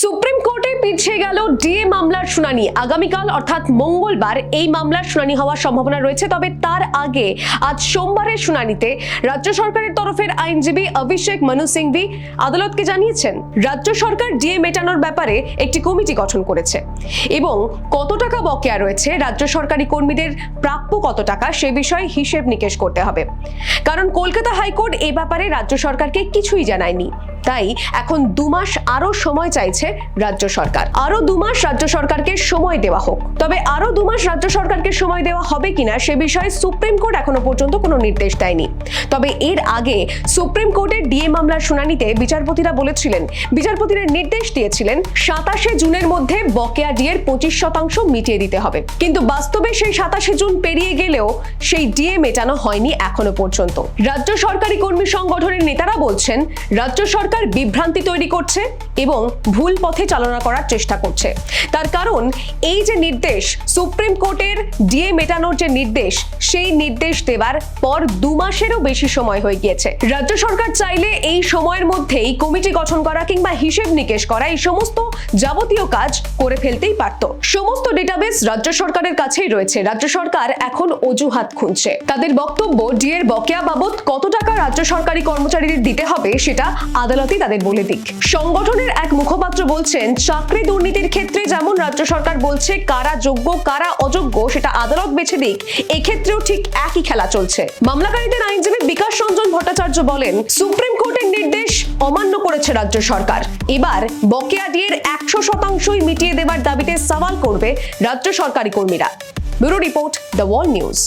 Supreme কোর্টে পিছিয়ে গেল ডিএ মামলার শুনানি। আগামীকাল অর্থাৎ মঙ্গলবার এই মামলার শুনানি হওয়ার সম্ভাবনা রয়েছে। তবে তার আগে আজ সোমবারের শুনানিতে রাজ্য সরকারের তরফের আইনজীবী অভিষেক মনু সিংভি আদালতকে জানিয়েছেন, রাজ্য সরকার ডিএ মেটানোর ব্যাপারে একটি কমিটি গঠন করেছে এবং কত টাকা বকেয়া রয়েছে, রাজ্য সরকারি কর্মীদের প্রাপ্য কত টাকা সে বিষয়ে হিসেব নিকেশ করতে হবে। কারণ কলকাতা হাইকোর্ট এ ব্যাপারে রাজ্য সরকারকে কিছুই জানায়নি। তাই এখন দু মাস আরও সময় চাইছে রাজ্য সরকার। আরও দু মাস রাজ্য সরকারকে সময় দেওয়া হোক। তবে আরও দু মাস রাজ্য সরকারকে সময় দেওয়া হবে কিনা সে বিষয়ে সুপ্রিম কোর্ট এখনও পর্যন্ত কোনো নির্দেশ দেয়নি। তবে এর আগে সুপ্রিম কোর্টের ডিএ মামলার শুনানিতে বিচারপতিরা বলেছিলেন, বিচারপতিরা নির্দেশ দিয়েছিলেন সাতাশে জুনের মধ্যে বকেয়া ডিএর পঁচিশ শতাংশ মিটিয়ে দিতে হবে। কিন্তু বাস্তবে সেই সাতাশে জুন পেরিয়ে গেলেও সেই ডিএ মেটানো হয়নি এখনও পর্যন্ত। রাজ্য সরকারি কর্মী সংগঠনের নেতারা বলছেন, রাজ্য সরকার বিভ্রান্তি তৈরি করছে এবং ভুল পথে চালনা করার চেষ্টা করছে। তার কারণ, এই যে নির্দেশ, সুপ্রিম কোর্টের ডিএ মেটানোর যে নির্দেশ, সেই নির্দেশ দেওয়ার পর দু মাসেরও বেশি সময় হয়ে গিয়েছে। রাজ্য সরকার চাইলে এই সময়ের মধ্যেই কমিটি গঠন করা কিংবা হিসেব নিকেশ করা, এই সমস্ত যাবতীয় কাজ করে ফেলতেই পারত। সমস্ত ডেটাবেস রাজ্য সরকারের কাছেই রয়েছে। রাজ্য সরকার এখন অজুহাত খুঁজছে। তাদের বক্তব্য, ডিএর বকেয়া বাবদ কত টাকা রাজ্য সরকারি কর্মচারীদের দিতে হবে, সেটা আদালতই তাদের বলে দিক। সংগঠনের এক মুখপাত্র বলছেন, চাকরি দুর্নীতির ক্ষেত্রে যেমন রাজ্য সরকার বলছে কারা যোগ্য, কারা অযোগ্য, সেটা আদালত বেছে দিক, এক্ষেত্রেও ঠিক একই খেলা চলছে। মামলাকারীদের আইনজীবী বিকাশ রঞ্জন ভট্টাচার্য বলেন, সুপ্রিম কোর্টের নির্দেশ অমান্য করেছে রাজ্য সরকার। এবার বকেয়া ডিএর একশো শতাংশই মিটিয়ে দেবার দাবিতে সওয়াল করবে রাজ্য সরকারি কর্মীরা। Bureau report the Wall News.